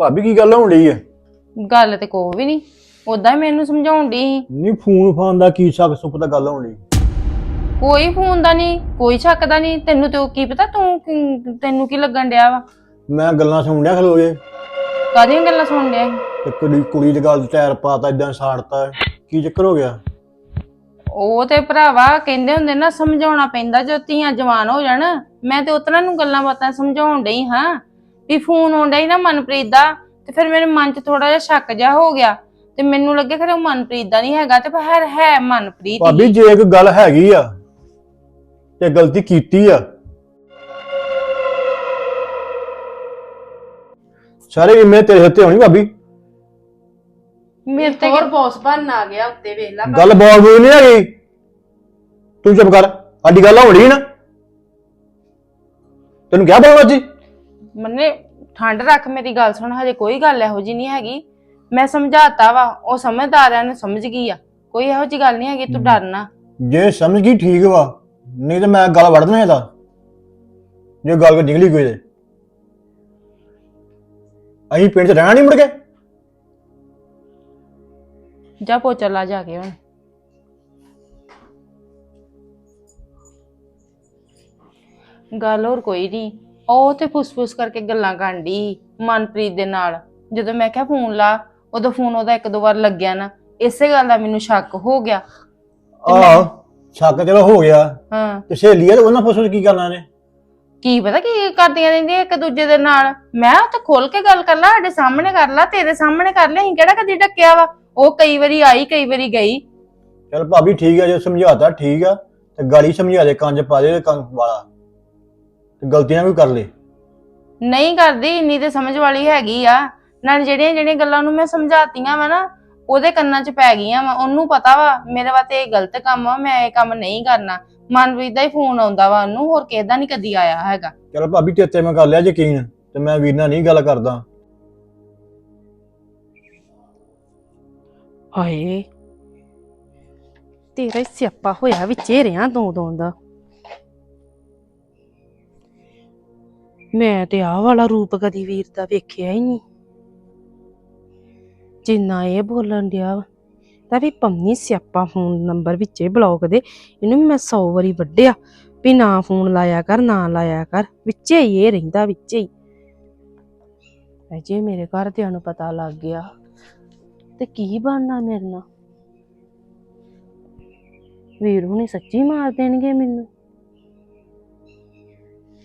ਭਾਬੀ ਕੀ ਗੱਲ ਹੋਣ ਡਈ ਹੈ ਗੱਲ ਤੇ ਕੋਈ ਵੀ ਨਹੀਂ ਉਦਾਂ ਹੀ ਮੈਨੂੰ ਸਮਝਾਉਣ ਦੀ ਨਹੀਂ ਫੋਨ ਫਾਨ ਦਾ ਕੀ ਸ਼ੱਕ ਸੁੱਕ ਦਾ ਗੱਲ ਹੋਣ ਡਈ? ਕੋਈ ਫੋਨ ਦਾ ਨਹੀਂ ਕੋਈ ਸ਼ੱਕ ਦਾ ਨਹੀਂ ਤੈਨੂੰ ਤੇ ਉਹ ਕੀ ਪਤਾ ਤੂੰ ਕੀ- ਤੈਨੂੰ ਕੀ ਲੱਗਣ ਡਿਆ ਵਾ? ਮੈਂ ਗੱਲਾਂ ਸੁਣ ਡਿਆ ਖਲੋ ਜੇ ਕਾਹਦੀਆਂ ਗੱਲਾਂ ਸੁਣ ਡਿਆ ਸੀ? ਤੇ ਕੁੜੀ ਕੁੜੀ ਦੀ ਗੱਲ 'ਚ ਟਾਇਰ ਪਾਤਾ ਇਦਾਂ ਸਾੜਤਾ ਕੀ ਚੱਕਰ ਹੋ ਗਿਆ? ਉਹ ਤੇ ਭਰਾਵਾ ਕਹਿੰਦੇ ਹੁੰਦੇ ਨਾ ਸਮਝਾਉਣਾ ਪੈਂਦਾ ਜਦੋਂ ਧੀਆਂ ਜਵਾਨ ਹੋ ਜਾਣ। ਮੈਂ ਤੇ ਉਤਰਾਂ ਨੂੰ ਗੱਲਾਂ ਬਾਤਾਂ ਸਮਝਾਉਣ ਡਈ ਹਾਂ। ਵੀ ਫੋਨ ਆਉਂਦਾ ਹੀ ਨਾ ਮਨਪ੍ਰੀਤ ਦਾ ਤੇ ਫਿਰ ਮੇਰੇ ਮਨ 'ਚ ਥੋੜਾ ਜਿਹਾ ਸ਼ੱਕ ਜਿਹਾ ਹੋ ਗਿਆ ਤੇ ਮੈਨੂੰ ਲੱਗੇ ਖਰੇ ਉਹ ਮਨਪ੍ਰੀਤ ਦਾ ਨਹੀਂ ਹੈਗਾ ਤੇ ਪਰ ਹੈ ਮਨਪ੍ਰੀਤ ਭਾਬੀ ਹੀ। ਜੇ ਇੱਕ ਗੱਲ ਹੈਗੀ ਆ ਤੇ ਗਲਤੀ ਕੀਤੀ ਆ। ਸਾਰੇ ਜਿੰਮੇ ਤੇਰੇ ਹੱਥੇ ਹੋਣੀ ਭਾਬੀ। ਮੇਰੇ ਤੇ ਹੋਰ ਬੌਸ ਬਣ ਆ ਗਿਆ ਉੱਤੇ ਵੇਖ ਲਾ ਗੱਲ ਬੋਲ ਬੋਲ ਨਹੀਂ ਹੈਗੀ। ਤੂੰ ਚੁੱਪ ਕਰ ਸਾਡੀ ਗੱਲ ਹੋਣੀ ਨਾ। ਤੈਨੂੰ ਕਿਹਾ ਬੋਲਣਾ ਜੀ ਮੰਨੇ ਠੰਡ ਰੱਖ ਮੇਰੀ ਗੱਲ ਸੁਣ ਹਜੇ ਕੋਈ ਗੱਲ ਇਹੋ ਜੀ ਨਹੀਂ ਹੈਗੀ। ਮੈਂ ਸਮਝਾਤਾ ਵਾ ਉਹ ਸਮਝਦਾਰ ਆ ਨੇ ਸਮਝ ਗਈ ਆ। ਕੋਈ ਇਹੋ ਜੀ ਗੱਲ ਨਹੀਂ ਹੈਗੀ ਤੂੰ ਡਰਨਾ ਜੇ ਸਮਝ ਗਈ ਠੀਕ ਵਾ। ਨਹੀਂ ਤੇ ਮੈਂ ਗੱਲ ਵੜ ਦੇਣਾ ਇਹਦਾ। ਜੇ ਗੱਲ ਕੋ ਨਿਕਲੀ ਕੋਈ ਤੇ। ਅਸੀਂ ਪਿੰਡ 'ਚ ਰਹਿਣਾ ਨਹੀਂ ਮੁੜ ਕੇ? ਜਾ ਪੋਚਾ ਲਾ ਜਾ ਕੇ ਹੁਣ। ਗੱਲ ਹੋਰ ਕੋਈ ਨਹੀਂ ਉਹ ਤੇ ਫੁੱਸ-ਫੁੱਸ ਕਰਕੇ ਗੱਲਾਂ ਕਰਨ ਡਈ ਮਨਪ੍ਰੀਤ ਦੇ ਨਾਲ। ਜਦੋਂ ਮੈਂ ਕਿਹਾ ਫੋਨ ਲਾ। ਉਦੋਂ ਫੋਨ ਉਹਦਾ ਇੱਕ ਦੋ ਵਾਰ ਲੱਗਿਆ ਨਾ। ਇਸੇ ਗੱਲ ਦਾ ਮੈਨੂੰ ਸ਼ੱਕ ਹੋ ਗਿਆ। ਤੇ ਆਹ ਸ਼ੱਕ ਚਲੋ ਹੋ ਗਿਆ। ਹਾਂ। ਤੇ ਸਹੇਲੀ ਆ ਤੇ ਉਹਨਾਂ ਫਸਲ ਕੀ ਕਰਨਾ ਨੇ ਕੀ ਪਤਾ ਕੀ ਕਰਦੀਆਂ ਰਹਿੰਦੀਆਂ ਇੱਕ ਦੂਜੇ ਦੇ ਨਾਲ। ਮੈਂ ਉੱਥੇ ਖੋਲ ਕੇ ਗੱਲ ਕਰ ਲਾ ਸਾਡੇ ਸਾਹਮਣੇ ਕਰ ਲਾ ਤੇਰੇ ਸਾਹਮਣੇ ਕਰ ਲੈ ਅਸੀਂ ਕਿਹੜਾ ਕਦੀ ਡੱਕਿਆ ਵਾ? ਉਹ ਕਈ ਵਾਰੀ ਆਈ ਕਈ ਵਾਰੀ ਗਈ। ਚਲ ਭਾਬੀ ਠੀਕ ਆ ਜੇ ਸਮਝਾਤਾ ਠੀਕ ਆ ਤੇ ਗਾਲੀ ਸਮਝਾ ਦੇ ਕੰਜ ਪਾ ਦੇ ਕੰਨ ਵਾਲਾ। ਤੇ ਗਲਤੀਆਂ ਵੀ ਕਰ ਲੈ ਨਹੀਂ ਕਰਦੀ ਇੰਨੀ ਤੇ ਸਮਝ ਵਾਲੀ ਹੈਗੀ ਆ। ਨਾਲ ਜਿਹੜੀਆਂ ਜਿਹੜੀਆਂ ਗੱਲਾਂ ਨੂੰ ਮੈਂ ਸਮਝਾਤੀਆਂ ਵਾ ਨਾ ਉਹਦੇ ਕੰਨਾਂ 'ਚ ਪੈ ਗਈਆਂ ਵਾ। ਉਹਨੂੰ ਪਤਾ ਵਾ ਮੇਰੇ ਵਾਸਤੇ ਇਹ ਗਲਤ ਕੰਮ ਆ ਮੈਂ ਇਹ ਕੰਮ ਨਹੀਂ ਕਰਨਾ। ਮਨਪ੍ਰੀਤ ਦਾ ਹੀ ਫੋਨ ਆਉਂਦਾ ਵਾ ਉਹਨੂੰ ਹੋਰ ਕਿਸੇ ਦਾ ਨਹੀਂ ਕਦੀ ਆਇਆ ਹੈਗਾ। ਚਲ ਭਾਬੀ ਤੇਰੇ ਤੇ ਮੈਂ ਕਰ ਲਿਆ ਯਕੀਨ ਤੇ ਮੈਂ ਵੀਰ ਨਾਲ ਨਹੀਂ ਗੱਲ ਕਰਦਾ। ਹਾਏ ਤੇਰਾ ਹੀ ਸਿਆਪਾ ਹੋਇਆ ਵਿੱਚੇ ਰਿਆਂ ਦੋ ਦੋ ਦਾ। ਮੈਂ ਤੇ ਆਹ ਵਾਲਾ ਰੂਪ ਕਦੀ ਵੀਰ ਦਾ ਵੇਖਿਆ ਹੀ ਨਹੀਂ। ਜਿੰਨਾ ਇਹ ਬੋਲਣ ਡਿਆ ਵਾ, ਤਾਂ ਵੀ ਪੰਨੀ ਸਿਆਪਾ ਫੋਨ ਨੰਬਰ ਵਿੱਚੇ ਬਲੌਕ ਦੇ, ਇਹਨੂੰ ਵੀ ਮੈਂ 100 ਵਾਰੀ ਵੱਢਿਆ, ਵੀ ਨਾ ਫੋਨ ਲਾਇਆ ਕਰ, ਨਾ ਲਾਇਆ ਕਰ, ਵਿੱਚੇ ਹੀ ਇਹ ਰਹਿੰਦਾ, ਵਿੱਚੇ ਹੀ। ਅਜੇ ਮੇਰੇ ਘਰਦਿਆਂ ਨੂੰ ਪਤਾ ਲੱਗ ਗਿਆ, ਤੇ ਕੀ ਬਣਨਾ ਮੇਰੇ ਨਾਲ? ਵੀਰ ਹੁਣੀ ਸੱਚੀ ਮਾਰ ਦੇਣਗੇ ਮੈਨੂੰ।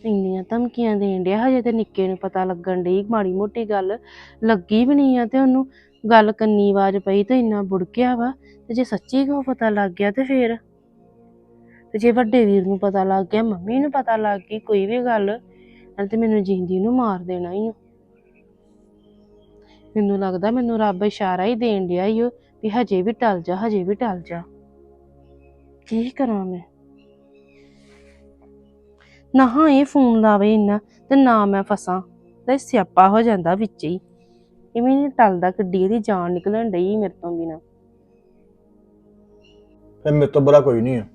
ਇੰਨੀਆਂ ਧਮਕੀਆਂ ਦੇਣ ਡਿਆ, ਹਜੇ ਤੇ ਨਿੱਕੇ ਨੂੰ ਪਤਾ ਲੱਗਣ ਡਈ ਮਾੜੀ ਮੋਟੀ ਗੱਲ। ਲੱਗੀ ਵੀ ਨਹੀਂ ਆ ਤੇ ਉਹਨੂੰ ਗੱਲ ਕੰਨੀ ਆਵਾਜ਼ ਪਈ ਤੇ ਇੰਨਾ ਬੁੜਕਿਆ ਵਾ, ਤੇ ਜੇ ਸੱਚੀ ਕੋ ਪਤਾ ਲੱਗ ਗਿਆ ਤੇ ਫੇਰ? ਤੇ ਜੇ ਵੱਡੇ ਵੀਰ ਨੂੰ ਪਤਾ ਲੱਗ ਗਿਆ, ਮੰਮੀ ਨੂੰ ਪਤਾ ਲੱਗ ਗਈ, ਕੋਈ ਵੀ ਗੱਲ, ਨਾਲ ਤੇ ਮੈਨੂੰ ਜਿੰਦੀ ਨੂੰ ਮਾਰ ਦੇਣਾ ਹੀ ਆ ਮੈਨੂੰ ਲੱਗਦਾ ਮੈਨੂੰ ਰੱਬ ਇਸ਼ਾਰਾ ਹੀ ਦੇਣ ਡਿਆ ਈ ਓ, ਵੀ ਹਜੇ ਵੀ ਟਲ ਜਾ, ਹਜੇ ਵੀ ਟਲ ਜਾ। ਕੀ ਕਰਾਂ ਮੈਂ? ਨਾ ਹਾਂ ਇਹ ਫੋਨ ਲਾਵੇ ਇੰਨਾ ਤੇ ਨਾ ਮੈਂ ਫਸਾਂ ਤੇ ਸਿਆਪਾ ਹੋ ਜਾਂਦਾ ਵਿੱਚ ਹੀ। ਇਵੇਂ ਨਹੀਂ ਟਲਦਾ ਕਿੱਡੀ ਇਹਦੀ ਜਾਨ ਨਿਕਲਣ ਡਈ ਮੇਰੇ ਤੋਂ ਬਿਨਾ। ਫਿਰ ਮੇਰੇ ਤੋਂ ਬੜਾ ਕੋਈ ਨਹੀਂ ਆ।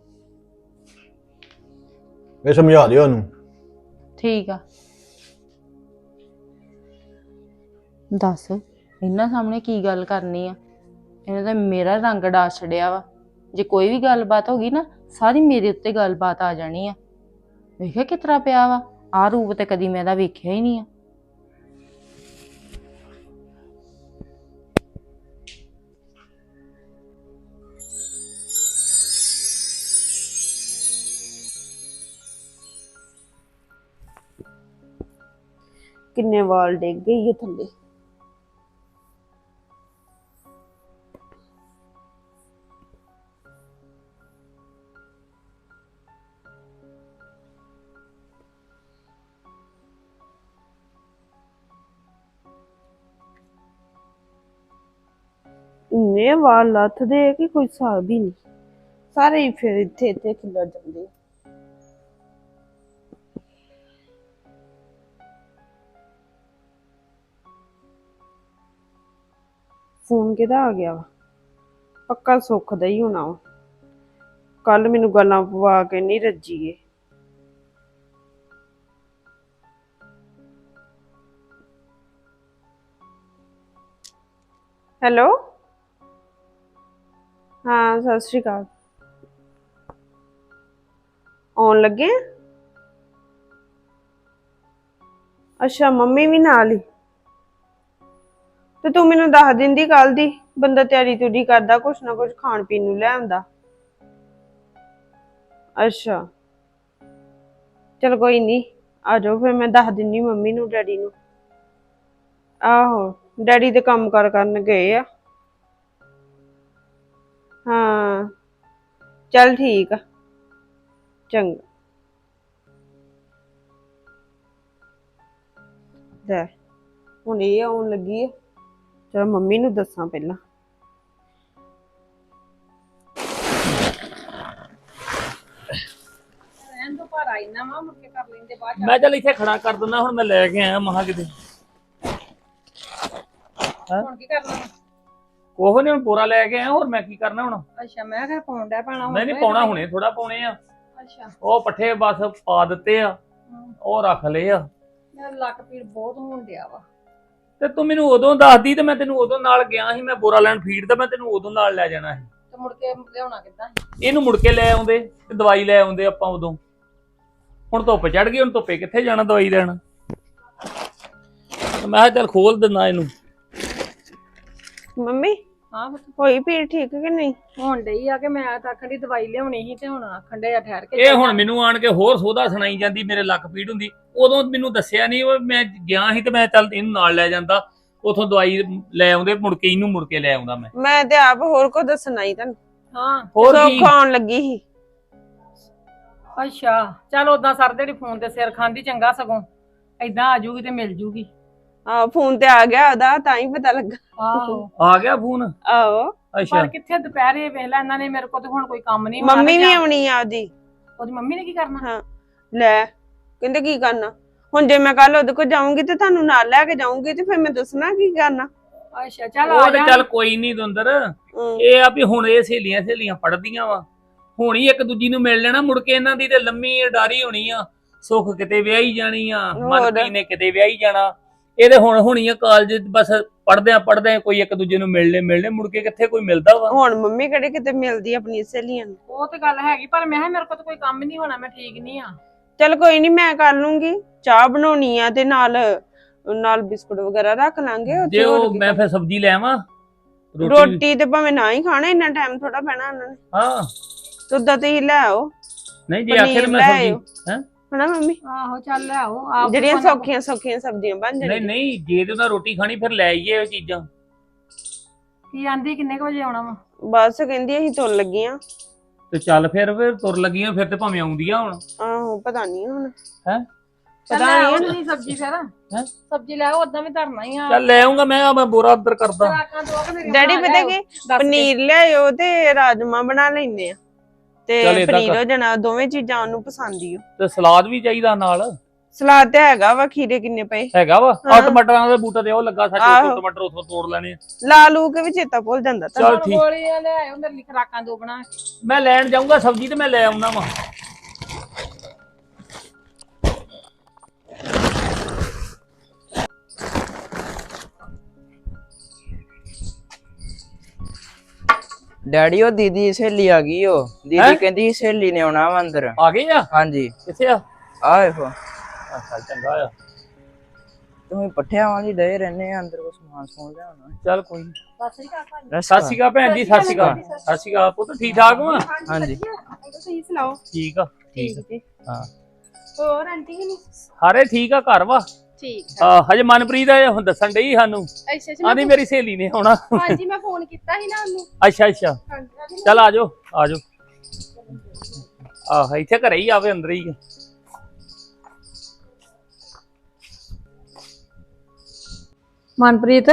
ਇਹ ਸਮਝਾ ਦਿਓ ਉਹਨੂੰ। ਠੀਕ ਆ। ਦੱਸ ਇਹਨਾਂ ਸਾਹਮਣੇ ਕੀ ਗੱਲ ਕਰਨੀ ਆ? ਇਹਨੇ ਤਾਂ ਮੇਰਾ ਰੰਗ ਡਾ ਛੜਿਆ ਵਾ। ਜੇ ਕੋਈ ਵੀ ਗੱਲਬਾਤ ਹੋ ਗਈ ਨਾ ਸਾਰੀ ਮੇਰੇ ਉੱਤੇ ਗੱਲਬਾਤ ਆ ਜਾਣੀ ਆ। ਵੇਖਿਆ ਕਿਤਰਾ ਪਿਆ ਵਾ? ਆ ਰੂਪ ਤੇ ਕਦੀ ਮੈਂ ਇਹਦਾ ਵੇਖਿਆ ਹੀ ਨਹੀਂ ਆ। ਕਿੰਨੇ ਵਾਲ ਡਿੱਗ ਗਈ ਇਹ ਥੱਲੇ। ਇੰਨੇ ਵਾਲ ਲੱਥਦੇ ਆ ਕਿ ਕੋਈ ਹਿਸਾਬ ਹੀ ਨਹੀਂ। ਸਾਰੇ ਹੀ ਫਿਰ ਇੱਥੇ ਇੱਥੇ ਖਿਲਰ ਜਾਂਦੇ ਫੋਨ ਕਿਹਦਾ ਆ ਗਿਆ ਵਾ? ਪੱਕਾ ਸੁੱਖ ਦਾ ਹੀ ਹੋਣਾ ਵਾ। ਕੱਲ ਮੈਨੂੰ ਗੱਲਾਂ ਪਵਾ ਕੇ ਨਹੀਂ ਰੱਜੀ ਏ ਹੈਲੋ? ਹਾਂ, ਸਤਿ ਸ਼੍ਰੀ ਅਕਾਲ। ਆਉਣ ਲੱਗੇ ਆ? ਅੱਛਾ, ਮੰਮੀ ਵੀ ਨਾਲ ਹੀ। ਤੇ ਤੂੰ ਮੈਨੂੰ ਦੱਸ ਦਿੰਦੀ ਕੱਲ ਦੀ, ਬੰਦਾ ਤਿਆਰੀ ਤੁਰੀ ਕਰਦਾ, ਕੁਛ ਨਾ ਕੁਛ ਖਾਣ ਪੀਣ ਨੂੰ ਲੈ ਆਉਂਦਾ। ਅੱਛਾ। ਚਲ ਕੋਈ ਨਹੀਂ ਆ ਜਾਓ, ਫਿਰ ਮੈਂ ਦੱਸ ਦਿੰਦੀ ਮੰਮੀ ਨੂੰ, ਡੈਡੀ ਨੂੰ। ਆਹੋ, ਡੈਡੀ ਦੇ ਕੰਮ ਕਰ ਕਰਨ ਗਏ ਆ। ਹਾਂ। ਚੱਲ ਠੀਕ ਆ। ਚੰਗਾ। ਲੈ ਹੁਣ ਇਹ ਆਉਣ ਲੱਗੀ ਆ। ਚਲ ਮੰਮੀ ਨੂੰ ਦੱਸਾਂ ਪਹਿਲਾਂ। ਮੈਂ ਚੱਲ ਇੱਥੇ ਖੜਾ ਕਰ ਦਿੰਦਾ ਹੁਣ ਮੈਂ ਲੈ ਕੇ ਆਇਆ ਮਹਾ ਕਿਤੇ। ਹੁਣ ਕੀ ਕਰਨਾ? ਕੋਹ ਨਹੀਂ ਹੁਣ ਪੂਰਾ ਲੈ ਕੇ ਆਇਆ ਹੋਰ ਮੈਂ ਕੀ ਕਰਨਾ ਹੁਣ? ਅੱਛਾ ਮੈਂ ਕਿਹਾ ਪਾਉਣ ਪੈਣਾ ਨਹੀਂ ਨਹੀਂ ਪਾਉਣਾ ਹੁਣੇ ਥੋੜਾ ਪਾਉਣੇ ਆ। ਅੱਛਾ। ਉਹ ਪੱਠੇ ਬਸ ਪਾ ਦਿੱਤੇ ਆ ਉਹ ਰੱਖ ਲਏ ਆ। ਮੇਰਾ ਲੱਕ ਪੀੜ ਬਹੁਤ ਹੋਣ ਡਿਆ ਵਾ। ਤੇ ਤੂੰ ਮੈਨੂੰ ਉਦੋਂ ਦੱਸਦੀ ਤੇ ਮੈਂ ਤੈਨੂੰ ਉਦੋਂ ਨਾਲ ਗਿਆ ਸੀ ਮੈਂ ਬੋਰਾ ਲੈਣ ਫੀਡ ਤੇ ਮੈਂ ਤੈਨੂੰ ਉਦੋਂ ਨਾਲ ਲੈ ਜਾਣਾ ਸੀ। ਤੇ ਮੁੜ ਕੇ ਲਿਆਉਣਾ ਕਿੱਦਾਂ ਸੀ? ਇਹਨੂੰ ਮੁੜ ਕੇ ਲੈ ਆਉਂਦੇ ਤੇ ਦਵਾਈ ਲੈ ਆਉਂਦੇ ਆਪਾਂ ਉਦੋਂ। ਹੁਣ ਧੁੱਪ ਚੜ ਗਈ ਹੁਣ ਧੁੱਪੇ ਕਿੱਥੇ ਜਾਣਾ ਦਵਾਈ ਲੈਣ? ਮੈਂ ਕਿਹਾ ਚੱਲ ਖੋਲ ਦਿੰਦਾ ਇਹਨੂੰ। ਮੰਮੀ ਹਾਂ ਪੁੱਤ, ਹੋਈ ਪੀੜ ਠੀਕ ਕਿ ਨਹੀਂ? ਹੋਣ ਡਈ ਆ ਕਿ ਮੈਂ ਤਾਂ ਆਖਣ ਦੀ ਦਵਾਈ ਲਿਆਉਣੀ ਸੀ ਤੇ ਹੁਣ ਆਖਣ ਆ ਠਹਿਰ ਕੇ ਇਹ ਹੁਣ ਮੈਨੂੰ ਆਣ ਕੇ ਹੋਰ ਸੋਧਾ ਸੁਣਾਈ ਜਾਂਦੀ ਮੇਰੇ ਲੱਕ ਪੀੜ ਹੁੰਦੀ। ਉਦੋਂ ਮੈਨੂੰ ਦੱਸਿਆ ਨਹੀਂ ਉਹ ਮੈਂ ਗਿਆ ਸੀ ਤੇ ਮੈਂ ਚੱਲ ਇਹਨੂੰ ਨਾਲ ਲੈ ਜਾਂਦਾ। ਉਥੋਂ ਦਵਾਈ ਲੈ ਆਉਂਦੇ ਮੁੜ ਕੇ ਇਹਨੂੰ ਮੁੜ ਕੇ ਲੈ ਆਉਂਦਾ ਮੈਂ। ਮੈਂ ਤੇ ਆਪ ਹੋਰ ਕੋ ਦੱਸਣਾ ਹੀ ਤੁਹਾਨੂੰ। ਹਾਂ। ਹੋਰ ਕੀ? ਸੁੱਖ ਆਉਣ ਲੱਗੀ ਸੀ। ਅੱਛਾ ਚੱਲ ਉਦਾਂ ਸਰ ਜਿਹੜੀ ਫੋਨ ਤੇ ਸਿਰ ਖਾਂਦੀ ਚੰਗਾ ਸਗੋਂ। ਏਦਾਂ ਆ ਜੂਗੀ ਤੇ ਮਿਲ ਜੂਗੀ। ਆ ਫੋਨ ਤੇ ਆ ਗਿਆ ਉਹਦਾ ਤਾਂ ਹੀ ਪਤਾ ਲੱਗਾ। ਆਹੋ। ਆ ਗਿਆ ਫੋਨ? ਆਹੋ। ਅੱਛਾ। ਪਰ ਕਿੱਥੇ ਦੁਪਹਿਰੇ ਵੇਖ ਲੈ ਇਹਨਾਂ ਨੇ ਮੇਰੇ ਕੋਲ ਤੇ ਹੁਣ ਕੋਈ ਕੰਮ ਨਹੀਂ ਮੰਮੀ ਵੀ ਆਉਣੀ ਆ ਉਹਦੀ। ਉਹਦੀ ਮੰਮੀ ਨੇ ਕੀ ਕਰਨਾ? ਹਾਂ। ਲੈ ਕਹਿੰਦੇ ਕੀ ਕਰਨਾ? ਹੁਣ ਜੇ ਮੈਂ ਕੱਲ ਉਹਦੇ ਕੋਲ ਜਾਊਂਗੀ ਤੇ ਤੁਹਾਨੂੰ ਨਾਲ ਲੈ ਕੇ ਜਾਊਂਗੀ ਤੇ ਫਿਰ ਮੈਂ ਦੱਸਣਾ ਕੀ ਕਰਨਾ? ਅੱਛਾ ਚੱਲ ਉਹ ਆ ਤੇ ਜਾ। ਚੱਲ ਕੋਈ ਨਹੀਂ ਦੁੰਦਰ। ਇਹ ਆ ਵੀ ਹੁਣ ਇਹ ਸਹੇਲੀਆਂ ਸਹੇਲੀਆਂ ਪੜਦੀਆਂ ਵਾ। ਹੁਣ ਹੀ ਇੱਕ ਦੂਜੀ ਨੂੰ ਮਿਲ ਲੈਣਾ ਮੁੜ ਕੇ ਇਹਨਾਂ ਦੀ ਤੇ ਲੰਮੀ ਡਾਰੀ ਹੋਣੀ ਆ। ਸੁੱਖ ਕਿਤੇ ਵਿਆਹੀ ਜਾਣੀ ਆ। ਮਨਪ੍ਰੀਤ ਨੇ ਕਿਤੇ ਵਿਆਹੀ ਜਾਣਾ। ਇਹਦੇ ਹੁਣ ਹੋਣੀ ਆ ਕਾਲਜ ਬਸ ਪੜਦੇ ਆ ਪੜਦੇ ਕੋਈ ਇੱਕ ਦੂਜੇ ਨੂੰ ਮਿਲਣੇ ਮਿਲਣੇ ਮੁੜ ਕੇ ਕਿੱਥੇ ਕੋਈ ਮਿਲਦਾ ਵਾ? ਹੁਣ ਮੰਮੀ ਕਿਹੜੇ ਕਿਤੇ ਮਿਲਦੀ ਆਪਣੀ ਸਹੇਲੀਆਂ ਨੂੰ? ਉਹ ਤੇ ਗੱਲ ਹੈਗੀ ਪਰ ਮੈਂ ਕਿਹਾ ਮੇਰੇ ਕੋਲ ਤਾਂ ਕੋਈ ਕੰਮ ਨਹੀਂ ਹੋਣਾ ਮੈਂ ਠੀਕ ਨਹੀਂ ਆ। ਚਲ ਕੋਈ ਨਹੀਂ ਮੈਂ ਕਰ ਲੂੰਗੀ। ਚਾਹ ਬਣਾਉਣੀ ਆ ਤੇ ਨਾਲ ਨਾਲ ਬਿਸਕੁਟ ਵਗੈਰਾ ਰੱਖ ਲਾਂਗੇ ਉੱਥੇ ਜੇ ਹੋਰ ਉਹ ਕੀ ਮੈਂ ਫਿਰ ਸਬਜ਼ੀ ਲੈ ਆਵਾਂ ਰੋਟੀ ਰੋਟੀ ਤੇ ਭਾਵੇਂ ਨਾ ਹੀ ਖਾਣਾ ਇੰਨਾ ਟਾਈਮ ਥੋੜਾ ਪੈਣਾ ਉਹਨਾਂ ਨੇ। ਹਾਂ। ਦੁੱਧ ਤੇ ਹੀ ਲੈ ਆਓ। ਨਹੀਂ ਜੇ ਆਖਿਰ ਪਨੀਰ ਮੈਂ ਲੈ ਸਬਜ਼ੀ। ਹੈਂ? ਹਨਾ ਮੰਮੀ? ਆਹੋ ਚੱਲ ਲੈ ਆਓ ਆਪ ਜਿਹੜੀਆਂ ਸੌਖੀਆਂ ਸੌਖੀਆਂ ਸਬਜ਼ੀਆਂ ਬਣ ਨਹੀਂ ਜਾਣਗੀਆਂ। ਨਹੀਂ ਜੇ ਤੇ ਉਹਨਾਂ ਰੋਟੀ ਖਾਣੀ ਫਿਰ ਲੈ ਆਈਏ ਇਹ ਚੀਜ਼ਾਂ। ਕੀ ਆਂਦੀ ਕਿੰਨੇ ਕੁ ਵਜੇ ਆਉਣਾ ਵਾ? ਬਸ ਕਹਿੰਦੀ ਅਸੀਂ ਤੁਰ ਲੱਗੀਆਂ ਤੇ ਚੱਲ ਫਿਰ ਫਿਰ ਤੁਰ ਲੱਗੀਆਂ ਫਿਰ ਤੇ ਭਾਵੇਂ ਆਉਂਦੀਆਂ ਹੁਣ। ਆਹੋ ਪਤਾ ਨਹੀਂ ਹੁਣ। ਹੈਂ? ਚੱਲ ਪਤਾ ਲੈ ਆਓ ਨਹੀਂ ਤੁਸੀਂ ਸਬਜ਼ੀ ਫਿਰ। ਹੈਂ? ਸਬਜ਼ੀ ਲੈ ਆਓ ਉਦਾਂ ਵੀ ਧਰਨਾ ਹੀ ਆ। ਚੱਲ ਲੈ ਆਉਂਗਾ ਮੈਂ ਆ ਮੈਂ ਬੋਰਾ ਅੰਦਰ ਕਰਦਾ। ਖੁਰਾਕਾਂ ਦੋ ਕੁ ਮੇਰੀਆਂ ਡੈਡੀ ਬਣਾ ਪਤਾ ਲਿਆਓ। ਕੀ? ਦੱਸ ਕੇ। ਪਨੀਰ ਲਿਆਇਓ ਤੇ ਰਾਜਮਾ ਬਣਾ ਲੈਨੇ ਆ। ਤੇ ਏਦਾਂ ਪਨੀਰ ਕਰ। ਹੋ ਜਾਣਾ ਦੋਵੇਂ ਚੀਜ਼ਾਂ ਉਹਨੂੰ ਪਸੰਦ ਹੀ ਓ ਤੇ ਸਲਾਦ ਵੀ ਚਾਹੀਦਾ ਨਾਲ ਸਲਾਦ ਤੇ ਹੈਗਾ ਵਾ ਖੀਰੇ ਕਿੰਨੇ ਪਏ ਹੈਗਾ ਵਾ ਆ ਹਾਂ। ਟਮਾਟਰਾਂ ਦੇ ਬੂਟਾ ਤੇ ਉਹ ਲੱਗਾ ਸਾਡੇ ਆਹੋ। ਉੱਥੇ ਟਮਾਟਰ ਉੱਥੋਂ ਤੋੜ ਲੈਣੇ ਆ। ਲਾ ਲੂ ਕੇ ਵੀ ਚੇਤਾ ਭੁੱਲ ਜਾਂਦਾ ਤਾਂ ਚੱਲ ਹੁਣ ਠੀਕ ਗੋਲੀਆਂ ਲੈ ਆਇਓ ਮੇਰੇ ਲਈ ਖੁਰਾਕਾਂ ਦੋ ਬਣਾ ਕੇ ਮੈਂ ਲੈਣ ਜਾਊਂਗਾ ਸਬਜ਼ੀ ਤੇ ਮੈਂ ਲੈ ਆਉਣਾ ਵਾ ਡੈਡੀ ਉਹ ਦੀਦੀ ਦੀ ਸਹੇਲੀ ਆ ਗਈ ਉਹ। ਹੈਂ? ਦੀਦੀ ਕਹਿੰਦੀ ਸਹੇਲੀ ਨੇ ਆਉਣਾ ਵਾ ਅੰਦਰ। ਆ ਗਏ ਆ? ਹਾਂਜੀ। ਕਿੱਥੇ ਆ? ਆ ਵੇਖੋ। ਆ ਚੱਲ ਚੰਗਾ ਆ। ਤੁਸੀਂ ਪੱਠਿਆਂ ਵਾਲੀ ਡੇ ਰਹਿੰਦੇ ਆ ਅੰਦਰ ਕੋ ਸਮਾਨ ਸਮੂਨ ਲਿਆਉਣਾ ਚੱਲ ਕੋਈ ਨੀ। ਸਤਿ ਸ਼੍ਰੀ ਅਕਾਲ ਭਾਜੀ। ਸਤਿ ਸ਼੍ਰੀ ਅਕਾਲ ਭੈਣ ਜੀ ਸਤਿ ਸ਼੍ਰੀ ਅਕਾਲ। ਸਤਿ ਸ਼੍ਰੀ ਅਕਾਲ। ਪੁੱਤ ਠੀਕ ਠਾਕ ਵਾ ਹਾਂਜੀ। ਤੁਸੀਂ ਸੁਣਾਓ? ਠੀਕ ਆ ਠੀਕ ਆ। ਹਾਂ। ਹੋਰ ਆਂਟੀ ਜੀ? ਸਾਰੇ ਠੀਕ ਆ ਘਰ ਵਾ? ਠੀਕ ਆ, ਹਜੇ ਮਨਪ੍ਰੀਤ ਆ ਹੁਣ ਦੱਸਣ ਡਈ ਸਾਨੂੰ। ਅੱਛਾ ਆਂਦੀ ਮੇਰੀ ਸਹੇਲੀ ਨੇ ਆਉਣਾ। ਹਾਂਜੀ ਮੈਂ ਫੋਨ ਕੀਤਾ ਸੀ ਨਾ ਉਹਨੂੰ। ਅੱਛਾ ਅੱਛਾ। ਚੱਲ ਆ ਜਾਓ ਆ ਜਾਓ। ਆਹ ਇੱਥੇ ਘਰੇ ਹੀ ਆਵੇ ਅੰਦਰ ਹੀ। ਮਨਪ੍ਰੀਤ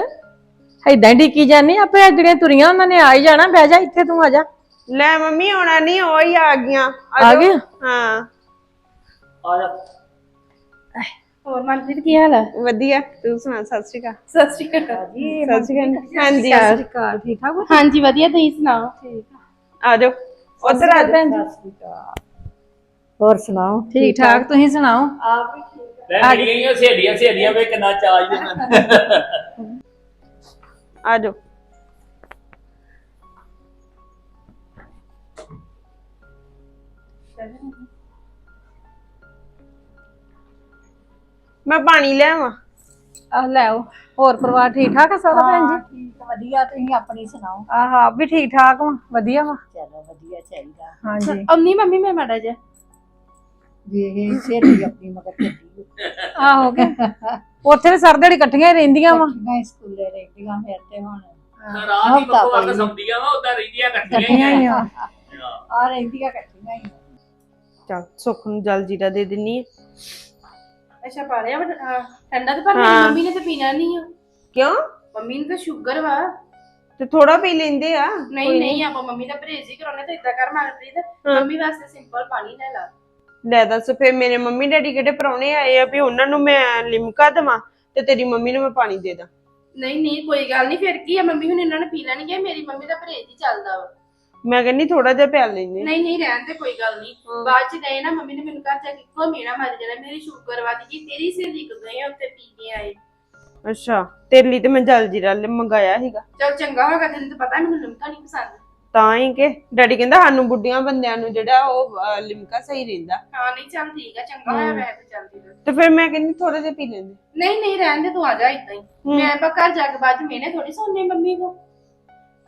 ਏਦਾਂ ਹੀ ਡਿੱਕੀ ਜਾਨੀ ਆਪੇ ਅੱਜ ਜਿਹੜੀਆਂ ਤੁਰੀਆਂ ਉਹਨਾਂ ਨੇ ਆ ਹੀ ਜਾਣਾ ਬਹਿ ਜਾ ਇੱਥੇ ਤੂੰ ਆ ਜਾ। ਲੈ ਮੰਮੀ ਆਉਣਾ ਨਹੀਂ ਉਹ ਹੀ ਆ ਗਈਆਂ। ਆ ਜਾਓ। ਗਏ? ਹਾਂ। ਆ ਜਾ। ਹੋਰ ਮਨਪ੍ਰੀਤ ਕੀ ਹਾਲ ਹੈ ਵਧੀਆ ਤੂੰ ਸੁਣਾ ਸਤਿ ਸ਼੍ਰੀ ਅਕਾਲ। ਸਤਿ ਸ਼੍ਰੀ ਅਕਾਲ। ਜੀ ਸਤਿ ਸ਼੍ਰੀ ਅਕਾਲ। ਹਾਂਜੀ। ਸਤਿ ਸ਼੍ਰੀ ਅਕਾਲ ਠੀਕ ਠਾਕ ਹੋ? ਹਾਂਜੀ ਵਧੀਆ ਤੁਸੀਂ ਸੁਣਾਓ? ਠੀਕ ਆ। ਜਾਓ। ਉਧਰ ਆ ਭੈਣ ਜੀ ਹੋਰ ਸੁਣਾਓ? ਠੀਕ ਠਾਕ ਤੁਸੀਂ ਸੁਣਾਓ? ਆਪ ਵੀ ਠੀਕ ਲੈ ਮਿਲ ਗਈਆਂ ਸਹੇਲੀਆਂ ਸਹੇਲੀਆਂ ਵੇ ਕਿੰਨਾ ਚਾਜ ਨੇ। ਆ ਜਾਓ। Thank. ਮੈਂ ਪਾਣੀ ਲੈ ਆਵਾਂ ਆਹ ਲੈ ਆਓ। ਹੋਰ ਪਰਿਵਾਰ ਠੀਕ ਠਾਕ ਆ ਸਾਰਾ ਭੈਣ ਜੀ? ਠੀਕ ਵਧੀਆ। ਤੁਸੀਂ ਆਪਣੀ ਸੁਣਾਓ? ਆਹ ਆਪ ਵੀ ਠੀਕ ਠਾਕ ਵਾ। ਵਧੀਆ ਵਾ। ਚਲੋ ਵਧੀਆ ਚਾਹੀਦਾ ਹਾਂਜੀ। ਅੰਨੀ ਮੰਮੀ ਮੈਂ ਮਾੜਾ ਜਿਹਾ। ਜੇ ਇਹ ਸਹੇਲੀ ਆਪਣੀ ਮਗਰ ਚੱਲੀ ਆਹੋ ਕੇ ਉੱਥੇ ਤੇ ਸਰਦੜੀ ਇਕੱਠੀਆਂ ਹੀ ਰਹਿੰਦੀਆਂ ਵਾ। ਮੈਂ ਸਕੂਲੇ ਰਹਿੰਦੀਆਂ ਫਿਰ ਤੇ ਹੁਣ। ਰਾਤ ਹੀ ਬੱਕੋ ਪਈ। ਸੰਦੀਆਂ ਵਾ ਉਦਾਂ ਰਹਿੰਦੀਆਂ ਇਕੱਠੀਆਂ ਹੀ ਆ। ਹਾਂ। ਆ ਰਹਿੰਦੀਆਂ ਇਕੱਠੀਆਂ ਹੀ। ਚਲ ਸੁੱਖ ਨੂੰ ਜਲ ਜੀਰਾ ਦੇ ਦਿੰਨੀ ਆ। ਅੱਛਾ ਪਾ ਲਿਆ ਵਾ, ਅਹ, ਠੰਡਾ ਤੇ ਪਰ ਮੇਰੀ ਹਾਂ। ਮੰਮੀ ਨੇ ਤੇ ਪੀਣਾ ਨਹੀਂ ਆ। ਕਿਉਂ? ਮੰਮੀ ਨੂੰ ਤਾਂ ਸ਼ੂਗਰ ਵਾ। ਤੇ ਥੋੜਾ ਪੀ ਲੈਂਦੇ ਆ। ਨਹੀਂ ਨਹੀਂ ਆਪਾਂ ਮੰਮੀ ਦਾ ਪਰਹੇਜ਼ ਹੀ ਕਰਾਉਣਾ ਤੇ ਇਦਾਂ ਕਰ ਮਨਪ੍ਰੀਤ। ਮੰਮੀ ਵਾਸਤੇ ਸਿੰਪਲ ਪਾਣੀ ਲੈ ਲਾ। ਲੈ ਦੱਸ ਫੇ ਮੇਰੇ ਮੰਮੀ ਡੈਡੀ ਕਿਹੜੇ ਪਰੌਣੇ ਆਏ ਆ ਵੀ ਉਹਨਾਂ ਨੂੰ ਮੈਂ ਲਿਮਕਾ ਦੇਵਾਂ ਤੇ ਤੇਰੀ ਮੰਮੀ ਨੂੰ ਮੈਂ ਪਾਣੀ ਦੇ ਦਾਂ? ਨਹੀਂ ਨਹੀਂ ਕੋਈ ਗੱਲ ਨਹੀਂ ਫਿਰ ਕੀ ਆ? ਮੰਮੀ ਹੁਣ ਇਹਨਾਂ ਨੇ ਪੀ ਲੈਣਗੇ ਮੇਰੀ ਮੰਮੀ ਦਾ ਪਰਹੇਜ਼ ਹੀ ਚੱਲਦਾ ਵਾ। ਮੈਂ ਕਹਿੰਨੀ ਥੋੜਾ ਜਿਹਾ ਪਿਆ ਲੈਂਦੇ ਨਹੀਂ ਨਹੀਂ ਰਹਿਣ ਤੇ ਕੋਈ ਗੱਲ ਨਹੀਂ। ਬਾਅਦ ਚ ਗਏ ਨਾ ਮੰਮੀ ਨੇ ਮੈਨੂੰ ਘਰ ਜਾ ਕੇ ਇੱਕੋ ਮੇਰਾ ਮਰ ਜਾਣਾ ਮੇਰੀ ਸ਼ੂਗਰ ਵੱਧ ਗਈ ਤੇਰੀ ਸਹੇਲੀ ਕੋ ਗਏ ਆ ਉੱਤੇ ਪੀ ਕੇ ਆਏ। ਅੱਛਾ ਤੇਰੇ ਲਈ ਤੇ ਮੈਂ ਜਲ ਜੀਰਾ ਲ- ਮੰਗਾਇਆ ਸੀਗਾ। ਚਲ ਚੰਗਾ ਹੋਗਾ ਤੈਨੂੰ ਤਾਂ ਪਤਾ ਮੈਨੂੰ ਲਿਮਕਾ ਨਹੀਂ ਪਸੰਦ। ਤਾਂ ਹੀ ਕਿ ਡੈਡੀ ਕਹਿੰਦਾ ਸਾਨੂੰ ਬੁੱਢੀਆਂ ਬੰਦਿਆਂ ਨੂੰ ਜਿਹੜਾ ਉਹ ਅਹ, ਲਿਮਕਾ ਸਹੀ ਰਹਿੰਦਾ। ਹਾਂ ਨਹੀਂ ਚੱਲ ਠੀਕ ਆ ਚੰਗਾ ਹੋਇਆ ਮੈਂ ਤੇ ਚੱਲਦੀ ਰਹੀ ਤੇ ਫਿਰ ਮੈਂ ਕਹਿੰਦੀ ਥੋੜਾ ਜਿਹਾ ਪੀ ਲੈਂਦੇ। ਨਹੀਂ ਨਹੀਂ ਰਹਿਣ ਦੇ ਤੂੰ ਆ ਜਾ ਇਦਾਂ ਹੀ। ਮੈਂ ਘਰ ਜਾ ਕੇ ਬਾਅਦ ਚ ਮੈਨੇ ਥੋੜੀ ਸੋਨੇ ਮੰਮੀ ਕੋ।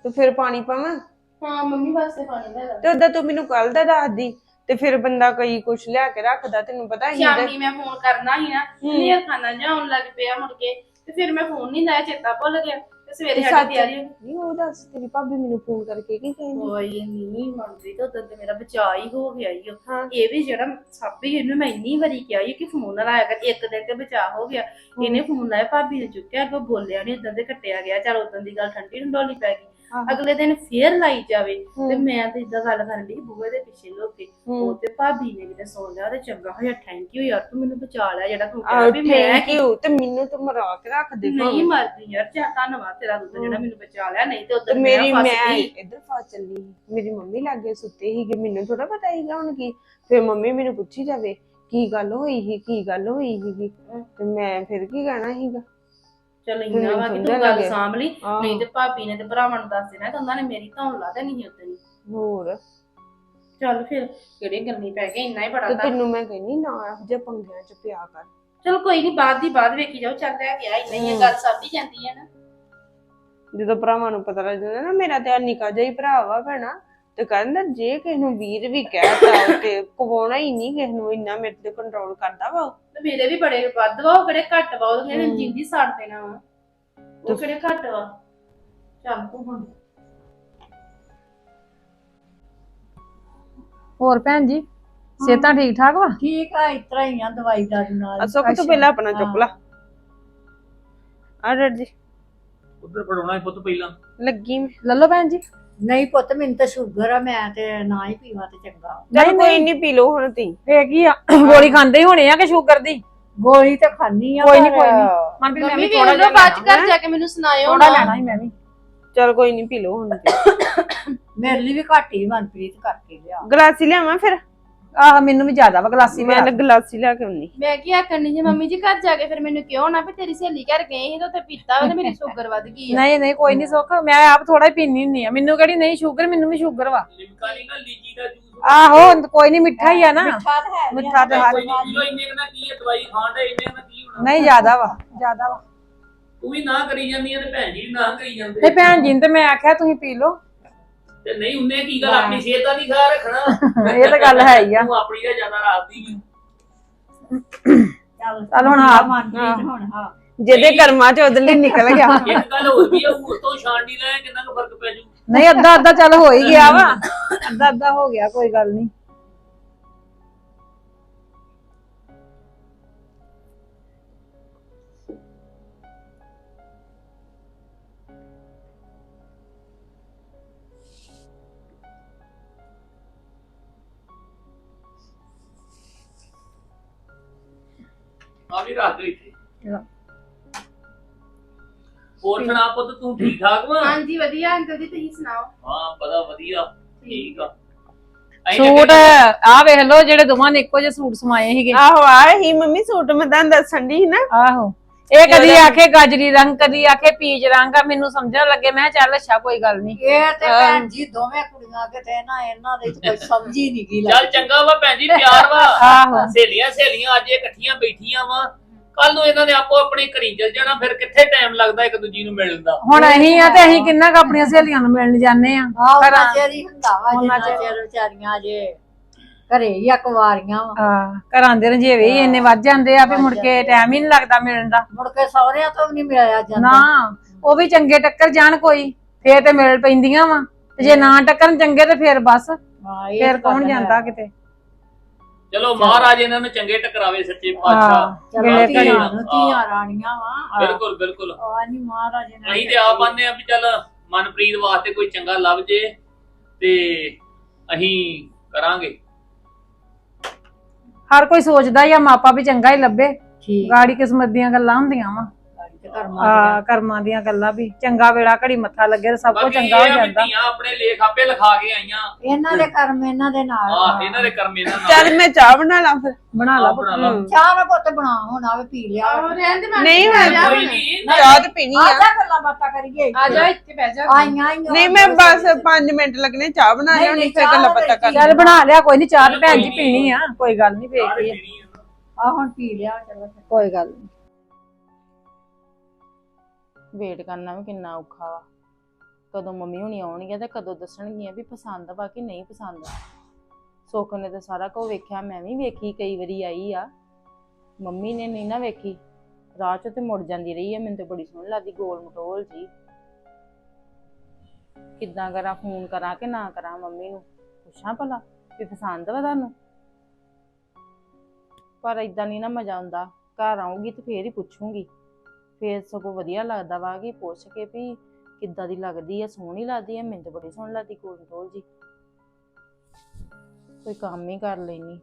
ਤੇ ਫਿਰ ਪਾਣੀ ਪਾਵਾਂ? ਹਾਂ ਮੰਮੀ ਵਾਸਤੇ ਪਾਣੀ ਲੈ ਲਾ ਤੇ ਉਦਾਂ ਤੂੰ ਮੈਨੂੰ ਕੱਲ ਦਾ ਦੱਸਦੀ ਤੇ ਫਿਰ ਬੰਦਾ ਕਈ ਕੁਛ ਲਿਆ ਕੇ ਰੱਖਦਾ ਤੈਨੂੰ ਪਤਾ ਹੀ ਸ਼ਾਮੀ ਮੈਂ ਫੋਨ ਕਰਨਾ ਸੀ ਨਾ ਨੀਰ ਖਾਣਾ ਜਾਉਣ ਲੱਗ ਪਿਆ ਮੁੜ ਕੇ ਤੇ ਫਿਰ ਮੈਂ ਫੋਨ ਨਹੀਂ ਲਾਇਆ ਚੇਤਾ ਭੁੱਲ ਗਿਆ ਤੇ ਸਵੇਰੇ ਸਾਡੀ ਤਿਆਰੀ ਹੋ ਗਈ ਨਹੀਂ ਉਹ ਦੱਸ ਤੇਰੀ ਭਾਬੀ ਮੈਨੂੰ ਫੋਨ ਕਰਕੇ ਕੀ ਕਹਿੰਦੀ ਓਏ ਨਹੀਂ ਮੰਨਦੀ ਤਾਂ ਉਦੋਂ ਤੇ ਮੇਰਾ ਬਚਾ ਹੀ ਹੋ ਗਿਆ ਈ ਓ। ਹਾਂ। ਇਹ ਵੀ ਜਿਹੜਾ ਸੱਪ ਹੀ ਇਹਨੂੰ ਮੈਂ ਇੰਨੀ ਵਾਰੀ ਕਿਹਾ ਈ ਕਿ ਫੋਨ ਨਾ ਲਾਇਆ ਕਰ ਇੱਕ ਦਿਨ ਤੇ ਬਚਾ ਹੋ ਗਿਆ ਇਹਨੇ ਫੋਨ ਲਾਇਆ ਭਾਬੀ ਨੇ ਚੁੱਕਿਆ ਕੋ ਬੋਲਿਆ ਨਹੀਂ ਉਦੋਂ ਦੇ ਕੱਟਿਆ ਗਿਆ ਚਲ ਉਦੋਂ ਦੀ ਗੱਲ ਠੰਡੀ ਢੋਲੀ ਪੈ ਗਈ। ਅਗਲੇ ਦਿਨ ਫੇਰ ਲਾਈ ਜਾਵੇ ਤੇ। ਮੈਂ ਤੇ ਇਦਾਂ ਗੱਲ ਕਰਨ ਦੀ ਬੂਹੇ ਦੇ ਪਿੱਛੇ ਲੋਕੇ। ਉਹ ਤੇ ਭਾਬੀ ਨੇ ਕਿਤੇ ਸੌਂ ਲਿਆ ਤੇ ਚੰਗਾ ਹੋਇਆ ਥੈਂਕ ਯੂ ਯਾਰ ਤੂੰ ਮੈਨੂੰ ਬਚਾ ਲਿਆ ਜਿਹੜਾ ਤੂੰ ਕਿਹਾ ਵੀ ਮੈਂ ਥੈਂਕ ਯੂ ਤੇ ਮੈਨੂੰ ਤੂੰ ਮਰਾ ਕੇ ਰੱਖ ਦੇ ਨਹੀਂ ਮਰਦੀ ਯਾਰ ਚਾ ਧੰਨਵਾਦ ਤੇਰਾ ਤੂੰ ਜਿਹੜਾ ਮੈਨੂੰ ਬਚਾ ਲਿਆ ਨਹੀਂ ਤੇ ਉਦੋਂ ਮੇਰੀ ਮੈਂ। ਇੱਧਰ ਫਸ ਚੱਲੀ। ਮੇਰੀ ਮੰਮੀ ਲਾਗੇ ਸੁੱਤੇ ਸੀਗੇ ਮੈਨੂੰ ਥੋੜਾ ਪਤਾ ਸੀਗਾ ਹੁਣ ਕੀ। ਫਿਰ ਮੰਮੀ ਮੈਨੂੰ ਪੁੱਛੀ ਜਾਵੇ ਕੀ ਗੱਲ ਹੋਈ ਸੀ ਕੀ ਗੱਲ ਹੋਈ ਸੀਗੀ? ਤੇ ਮੈਂ ਫਿਰ ਕੀ ਕਹਿਣਾ ਸੀਗਾ? ਚਲ ਇੰਨਾ ਵਾ ਕਿ ਤੂੰ ਗੱਲ। ਸਾਂਭ ਲਈ ਆਹੋ। ਨਹੀਂ ਤੇ ਭਾਬੀ ਨੇ ਤੇ ਭਰਾਵਾਂ ਨੂੰ ਦੱਸ ਦੇਣਾ ਤੇ ਉਹਨਾਂ ਨੇ ਮੇਰੀ ਧੌਣ ਲਾ ਦੇਣੀ ਸੀ ਉਦੋਂ ਹੋਰ? ਚੱਲ ਫਿਰ ਕਿਹੜੀ ਗਰਮੀ ਪੈ ਗਈ ਇੰਨਾ ਹੀ ਬੜਾ ਤੇ ਤਾਂ। ਤੈਨੂੰ ਮੈਂ ਕਹਿੰਨੀ ਨਾ ਇਹੋ ਜਿਹੇ ਪੰਗਿਆਂ ਚ ਪਿਆ ਕਰ। ਚਲ ਕੋਈ ਨਹੀਂ ਬਾਅਦ ਦੀ ਬਾਅਦ ਵੇਖੀ ਜਾਓ ਚੱਲ ਰਿਹਾ ਗਿਆ ਇੰਨਾ ਹੀ। ਆ, ਗੱਲ ਸਾਂਭੀ ਜਾਂਦੀ ਹੈ ਨਾ। ਜਦੋਂ ਭਰਾਵਾਂ ਨੂੰ ਪਤਾ ਲੱਗ ਜਾਂਦਾ ਨਾ ਮੇਰਾ ਤੇ ਆਹ ਨਿੱਕਾ ਜਿਹਾ ਹੀ ਭਰਾ ਵਾ ਭੈਣਾ। ਤੇ ਕਹਿੰਦਾ ਜੇ ਕਿਸੇ ਨੂੰ ਵੀਰ ਵੀ ਕਹਿਤਾ ਤੇ ਪਵਾਉਣਾ ਹੀ ਨਹੀਂ ਕਿਸੇ ਨੂੰ ਇੰਨਾ ਮੇਰੇ ਤੇ ਕੰਟਰੋਲ ਕਰਦਾ ਵਾ ਉਹ। ਤੇ ਮੇਰੇ ਵੀ ਬੜੇ ਵੱਧ ਵਾ ਉਹ ਕਿਹੜੇ ਘੱਟ ਵਾ ਉਹ ਕਹਿੰਦੇ ਜਿੰਦੀ ਸਾੜ ਦੇਣਾ ਵਾ। ਉਹ ਕਿਹੜੇ ਘੱਟ ਵਾ। ਚੱਲ ਤੂੰ ਹੁਣ। ਹੋਰ ਭੈਣ ਜੀ ਸਿਹਤਾਂ ਠੀਕ ਠਾਕ ਵਾ? ਠੀਕ ਆ ਇਸ ਤਰ੍ਹਾਂ ਹੀ ਆ ਦਵਾਈ ਦਾਰੂ ਨਾਲ ਅਸੋ ਕਿ ਤੂੰ ਪਹਿਲਾਂ ਆਪਣਾ ਚੁੱਕ ਲਾ। ਆ ਡਰ ਜੀ ਉੱਧਰ ਫੜਾਉਣਾ ਸੀ ਪੁੱਤ ਪਹਿਲਾਂ। ਲੱਗੀ ਮੈਂ। ਲੱਲੋ ਭੈਣ ਜੀ। ਨਹੀਂ ਪੁੱਤ ਮੈਨੂੰ ਤਾਂ ਸ਼ੂਗਰ ਆ ਮੈਂ ਤੇ ਨਾ ਹੀ ਪੀਵਾਂ ਤੇ ਚੰਗਾ। ਚੱਲ ਕੋਈ ਨਹੀਂ। ਪੀ ਲਓ ਹੁਣ ਤੀ। ਇਹ ਕੀ ਆ? ਗੋਲੀ ਖਾਂਦੇ ਹੀ ਹੋਣੇ ਆ ਕਿ ਸ਼ੂਗਰ ਦੀ? ਗੋਲੀ ਤੇ ਖਾਣੀ ਆ ਕੋਈ ਨੀ, ਪਰ, ਕੋਈ ਨੀ। ਮਨਪ੍ਰੀਤ ਮੈਂ ਵੀ ਥੋੜਾ ਜਿਹਾ ਬਾਅਦ ਘਰ ਜਾ ਕੇ ਮੈਨੂੰ ਸੁਣਾਇਓ ਥੋੜਾ। ਲੈਣਾ ਹੀ ਮੈਂ ਵੀ। ਚੱਲ ਕੋਈ ਨਹੀਂ ਪੀ ਲਓ ਹੁਣ ਤੇ। ਮੇਰੇ ਲਈ ਵੀ ਘੱਟ ਹੀ ਮਨਪ੍ਰੀਤ ਕਰਕੇ ਲਿਆ। ਗਲਾਸੀ ਲਿਆਵਾਂ ਫਿਰ? ਆਹ ਮੈਨੂੰ ਵੀ ਜ਼ਿਆਦਾ ਵਾ ਗਲਾਸੀ ਮੈਂ ਨਾ ਗਲਾਸੀ ਲਿਆ ਕੇ ਆਉਣੀ। ਮੈਂ ਕੀ ਆਖਣੀ ਜੀ ਮੰਮੀ ਜੀ ਘਰ ਜਾ ਕੇ ਫਿਰ ਮੈਨੂੰ ਕਿਉਂ ਨਾ ਵੀ ਤੇਰੀ ਸਹੇਲੀ ਘਰ ਗਈ ਸੀ ਤੇ ਉੱਥੇ ਪੀਤਾ ਵਾ ਤੇ ਮੇਰੀ ਸ਼ੂਗਰ ਵੱਧ ਗਈ ਆ। ਨਹੀਂ ਨਹੀਂ ਕੋਈ ਨਹੀਂ ਸੁੱਖ। ਮੈਂ ਆਪ ਥੋੜਾ ਹੀ ਪੀਣੀ ਹੁੰਨੀ ਆ। ਮੈਨੂੰ ਕਿਹੜੀ ਨਹੀਂ ਸ਼ੂਗਰ ਮੈਨੂੰ ਵੀ ਸ਼ੂਗਰ ਵਾ। ਲਿਮਕਾ ਨਹੀਂ ਨਾ ਲੀਚੀ ਦਾ ਜੂਸ ਆਹੋ ਕੋਈ ਨਹੀਂ ਮਿੱਠਾ ਹੀ ਆ ਨਾ। ਮਿੱਠਾ ਤਾਂ ਹੈ ਮਿੱਠਾ ਤੇ ਹਰ ਕੋਈ ਕਿਲੋ ਇੰਨੇ ਕੁ ਨਾਲ ਕੀ ਹੈ ਦਵਾਈ ਖਾਣ ਦਾ ਇੰਨੇ ਨਾਲ ਕੀ ਹੋਣਾ? ਨਹੀਂ ਜ਼ਿਆਦਾ ਵਾ ਜ਼ਿਆਦਾ ਵਾ। ਤੂੰ ਵੀ ਨਾ ਕਰੀ ਜਾਂਦੀ ਆ ਤੇ ਭੈਣ ਜੀ ਵੀ ਨਾ ਕਰੀ ਜਾਂਦੇ ਤੇ ਭੈਣ ਜੀ ਨੂੰ ਤੇ ਮੈਂ ਆਖਿਆ ਤੁਸੀਂ ਪੀ ਲਓ। ਤੇ ਨਹੀਂ ਉਹਨੇ ਕੀ ਗੱਲ ਆਪਣੀ ਸਿਹਤ ਦਾ ਨਹੀਂ ਖਿਆਲ ਰੱਖਣਾ? ਇਹ ਤਾਂ ਗੱਲ ਹੈ ਹੀ ਆ। ਤੂੰ ਆਪਣੀ ਦਾ ਜ਼ਿਆਦਾ ਰੱਖਦੀ ਨਹੀਂ ਚੱਲ ਚੱਲ ਹੁਣ ਆ- ਮਨਪ੍ਰੀਤ ਹੁਣ ਹਾਂ। ਜਿਹਦੇ ਕਰਮਾਂ ਚ ਉਹਦੇ ਲਈ ਨਿਕਲ ਗਿਆ। ਇੱਕ ਗੱਲ ਹੋਰ ਵੀ ਆ ਉਸ ਤੋਂ ਛਾਂਡੀ ਲੈ ਕਿੰਨਾ ਕੁ ਫ਼ਰਕ ਪੈ ਜੂ? ਨਹੀਂ ਅੱਧਾ ਅੱਧਾ ਚੱਲ ਹੋ ਹੀ ਗਿਆ ਵਾ। ਅੱਧਾ ਅੱਧਾ ਹੋ ਗਿਆ ਕੋਈ ਗੱਲ ਨਹੀਂ। ਆ ਵੀ ਰੱਖ ਦੇ ਇੱਥੇ ਲੈ। ਹੋਰ ਸੁਣਾ ਪੁੱਤ ਤੂੰ ਠੀਕ ਠਾਕ ਵਾ? ਹਾਂਜੀ ਵਧੀਆ ਅੰਕਲ ਜੀ ਤੁਸੀਂ ਸੁਣਾਓ? ਹਾਂ ਪਤਾ ਵਧੀਆ। ਠੀਕ ਆ। ਅਸੀਂ ਤਾਂ ਸੂਟ ਕਹਿੰਦੇ- ਆ ਵੇਖ ਲਓ ਜਿਹੜੇ ਦੋਵਾਂ ਨੇ ਇੱਕੋ ਜਿਹੇ ਸੂਟ ਸਮਾਏ ਸੀਗੇ। ਆਹੋ ਆ ਹੀ ਮੰਮੀ ਸੂਟ ਮੈਂ ਤੁਹਾਨੂੰ ਦੱਸਣ ਦੀ ਸੀ ਨਾ। ਆਹੋ। ਇਹ ਕਦੀ ਆਖੇ ਗਾਜਰੀ ਰੰਗ ਕਦੀ ਆਖੇ ਪੀਚ ਰੰਗ ਆ ਮੈਨੂੰ ਸਮਝਣ ਲੱਗੇ ਮੈਂ ਕਿਹਾ ਚੱਲ ਅੱਛਾ ਕੋਈ ਗੱਲ ਨਹੀਂ ਇਹ ਤੇ ਭੈਣ ਜੀ ਦੋਵੇਂ ਕੁੜੀਆਂ ਕਿਤੇ ਨਾ ਇਹਨਾਂ ਦੇ ਚ ਕੋਈ ਸਮਝ ਹੀ ਨਹੀਂ ਗਈ ਚੱਲ ਚੰਗਾ ਵਾ ਭੈਣ ਜੀ ਪਿਆਰ ਵਾ। ਆਹੋ। ਸਹੇਲੀਆਂ ਸਹੇਲੀਆਂ ਅੱਜ ਇਕੱਠੀਆਂ ਬੈਠੀਆਂ ਵਾ। ਕੱਲ ਨੂੰ ਇਹਨਾਂ ਨੇ ਆਪੋ ਆਪਣੀ ਘਰੀ ਚਲ ਜਾਣਾ ਫਿਰ ਕਿੱਥੇ ਟਾਈਮ ਲੱਗਦਾ ਇੱਕ ਦੂਜੀ ਨੂੰ ਮਿਲਣ ਦਾ? ਹੁਣ ਅਸੀਂ ਆ ਤੇ ਅਸੀਂ ਕਿੰਨਾ ਕੁ ਆਪਣੀਆਂ ਸਹੇਲੀਆਂ ਨੂੰ ਮਿਲਣ ਜਾਂਦੇ ਆ? ਆਹ ਘਰਾਂ- ਉਹਨਾਂ ਚਿਰ ਹੀ ਹੁੰਦਾ ਵਾ ਉਹਨਾਂ ਜਿੰਨਾ ਚਿਰ ਵਿਚਾਰੀਆਂ ਜੇ ਘਰੇ ਹੀ ਅਕਵਾਰੀਆਂ ਵਾ। ਹਾਂ ਘਰਾਂ ਦੇ ਰੰਜੇਵੇ ਹੀ ਇੰਨੇ ਵੱਜ ਜਾਂਦੇ ਆ ਵੀ ਮੁੜ ਕੇ ਟਾਈਮ ਹੀ ਨਹੀਂ ਲੱਗਦਾ ਮਿਲਣ ਦਾ। ਮੁੜ ਕੇ ਸਹੁਰਿਆਂ ਤੋਂ ਵੀ ਨਹੀਂ ਮਿਲਿਆ ਜਾਂਦਾ। ਨਾ ਉਹ ਵੀ ਚੰਗੇ ਟੱਕਰ ਜਾਣ ਕੋਈ ਫੇਰ ਤੇ ਮਿਲ ਪੈਂਦੀਆਂ ਵਾ। ਤੇ ਜੇ ਨਾ ਟੱਕਰਨ ਚੰਗੇ ਤੇ ਫੇਰ ਬਸ ਹਾਂ, ਇਹ ਫੇਰ ਤਾਂ ਕੌਣ ਗੱਲ ਹੈ। ਜਾਂਦਾ ਕਿਤੇ। ਚਲੋ ਮਹਾਰਾਜ ਇਹਨਾਂ ਨੂੰ ਚੰਗੇ ਟਕਰਾਵੇ ਸੱਚੇ ਹਾਂ ਪਾਤਸ਼ਾਹ। ਚਲੋ ਵੇਲੇ ਘੜੀ। ਧੀਆਂ ਨੂੰ ਧੀਆਂ ਰਾਣੀਆਂ ਵਾ। ਬਿਲਕੁਲ ਬਿਲਕੁਲ। ਆ ਨਹੀਂ ਮਹਾਰਾਜ ਇਹਨਾਂ ਅਸੀਂ ਤੇ ਆਪ ਆਂਦੇ ਆ ਵੀ ਚੱਲ ਮਨਪ੍ਰੀਤ ਵਾਸਤੇ ਕੋਈ ਚੰਗਾ ਲੱਭ ਜੇ ਤੇ ਅਸੀਂ ਕਰਾਂਗੇ। ਹਰ ਕੋਈ ਸੋਚਦਾ ਹੀ ਆ ਮਾਪਾ ਵੀ ਚੰਗਾ ਹੀ ਲੱਭੇ। ਠੀਕ। ਗਾੜੀ ਕਿਸਮਤ ਦੀਆਂ ਗੱਲਾਂ ਹੁੰਦੀਆਂ ਵਾ। ਕਰਮਾਂ ਆ ਕਰਮਾਂ ਦੀਆਂ ਗੱਲਾਂ ਵੀ। ਚੰਗਾ ਵੇਲਾ ਘੜੀ ਮੱਥਾ ਲੱਗੇ ਤੇ ਸਭ ਕੁਝ ਚੰਗਾ ਹੋ ਜਾਂਦਾ। ਆਪਣੇ ਲੇਖ ਆਪੇ ਲਿਖਾ ਕੇ ਆਈਆਂ। ਇਹਨਾਂ ਦੇ ਕਰਮ ਇਹਨਾਂ ਦੇ ਨਾਲ ਆ। ਇਹਨਾਂ ਦੇ ਕਰਮ ਇਹਨਾਂ ਨਾਲ। ਚੱਲ ਮੈਂ ਚਾਹ ਬਣਾ ਲਾਂ ਫਿਰ। ਬਣਾ ਲਾ ਚਾਹ ਨਾ ਪੁੱਤ ਬਣਾ ਹੁਣ ਆਵੇ ਪੀ ਲਿਆ। ਨਹੀਂ ਮੈਂ ਨਹੀਂ। ਚਾਹ ਤੇ ਪੀਣੀ ਆ। ਆ ਜਾ ਗੱਲਾਂ ਬਾਤਾਂ ਕਰੀਏ। ਆ ਜਾ ਇੱਥੇ ਬਹਿ ਜਾ। ਆਈਆਂ ਆਈਆਂ। ਨਹੀਂ ਮੈਂ ਬਸ 5 ਮਿੰਟ ਲੱਗਣੇ ਚਾਹ ਬਣਾ ਨਹੀਂ, ਲਿਆਉਣੀ ਨਹੀਂ, ਫਿਰ ਗੱਲਾਂ ਪਤਾ ਕਰ ਚੱਲ ਬਣਾ ਲਿਆ ਕੋਈ ਨਹੀਂ ਚਾਹ ਤੇ ਭੈਣ ਜੀ ਨੀ। ਪੀਣੀ ਆ। ਕੋਈ ਗੱਲ ਨਹੀਂ ਵੇਖੀ ਆ। ਹੁਣ ਪੀ ਲਿਆ ਚਲੋ ਕੋਈ ਗੱਲ ਨੀ। ਵੇਟ ਕਰਨਾ ਵੀ ਕਿੰਨਾ ਔਖਾ ਵਾ। ਕਦੋਂ ਮੰਮੀ ਹੁਣੀ ਆਉਣਗੀਆਂ ਤੇ ਕਦੋਂ ਦੱਸਣਗੀਆਂ ਵੀ ਪਸੰਦ ਵਾ ਕਿ ਨਹੀਂ ਪਸੰਦ ਸੁੱਖ ਨੇ ਤਾਂ ਸਾਰਾ ਕੁਝ ਵੇਖਿਆ, ਮੈਂ ਵੀ ਵੇਖੀ, ਕਈ ਵਾਰੀ ਆਈ ਆ। ਮੰਮੀ ਨੇ ਨਹੀਂ ਨਾ ਵੇਖੀ। ਰਾਹ ਚ ਤੇ ਮੁੜ ਜਾਂਦੀ ਰਹੀ ਆ, ਮੈਨੂੰ ਤੇ ਬੜੀ ਸੋਹਣੀ ਲੱਗਦੀ, ਗੋਲ ਮਟੋਲ ਜੀ। ਕਿੱਦਾਂ ਕਰਾਂ, ਫੋਨ ਕਰਾਂ ਕਿ ਨਾ ਕਰਾਂ ਮੰਮੀ ਨੂੰ? ਪੁੱਛਾਂ ਭਲਾ, ਵੀ ਪਸੰਦ ਵਾ ਤੁਹਾਨੂੰ? ਪਰ ਇਦਾਂ ਨਹੀਂ ਨਾ ਮਜ਼ਾ ਆਉਂਦਾ। ਘਰ ਆਉਂਗੀ ਤੇ ਫੇਰ ਹੀ ਪੁੱਛੂੰਗੀ। ਫੇਰ ਸਗੋਂ ਵਧੀਆ ਲੱਗਦਾ ਵਾ ਕਿ ਪੁੱਛ ਕੇ ਵੀ ਕਿੱਦਾਂ ਦੀ ਲੱਗਦੀ ਆ ਸੋਹਣੀ ਲੱਗਦੀ ਆ ਮੈਨੂੰ ਤਾਂ ਬੜੀ ਸੋਹਣੀ ਲੱਗਦੀ ਗੋਲ ਮਟੋਲ ਜੀ। ਕੋਈ ਕੰਮ ਹੀ ਕਰ ਲੈਣੀ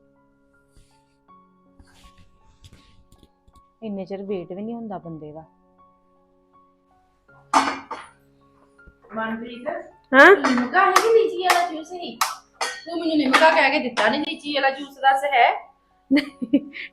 ਇੰਨੇ ਚਿਰ ਵੇਟ ਵੀ ਨਹੀਂ ਹੁੰਦਾ ਬੰਦੇ ਦਾ। ਮਨਪ੍ਰੀਤ ਹਾਂ? ਲਿਮਕਾ ਹੈ ਕਿ ਲੀਚੀ ਵਾਲਾ ਜੂਸ ਹੈ? ਤੂੰ ਮੈਨੂੰ ਲਿਮਕਾ ਕਹਿ ਕੇ ਦਿੱਤਾ ਨਹੀਂ ਲੀਚੀ ਵਾਲਾ ਜੂਸ ਦੱਸ ਹੈ?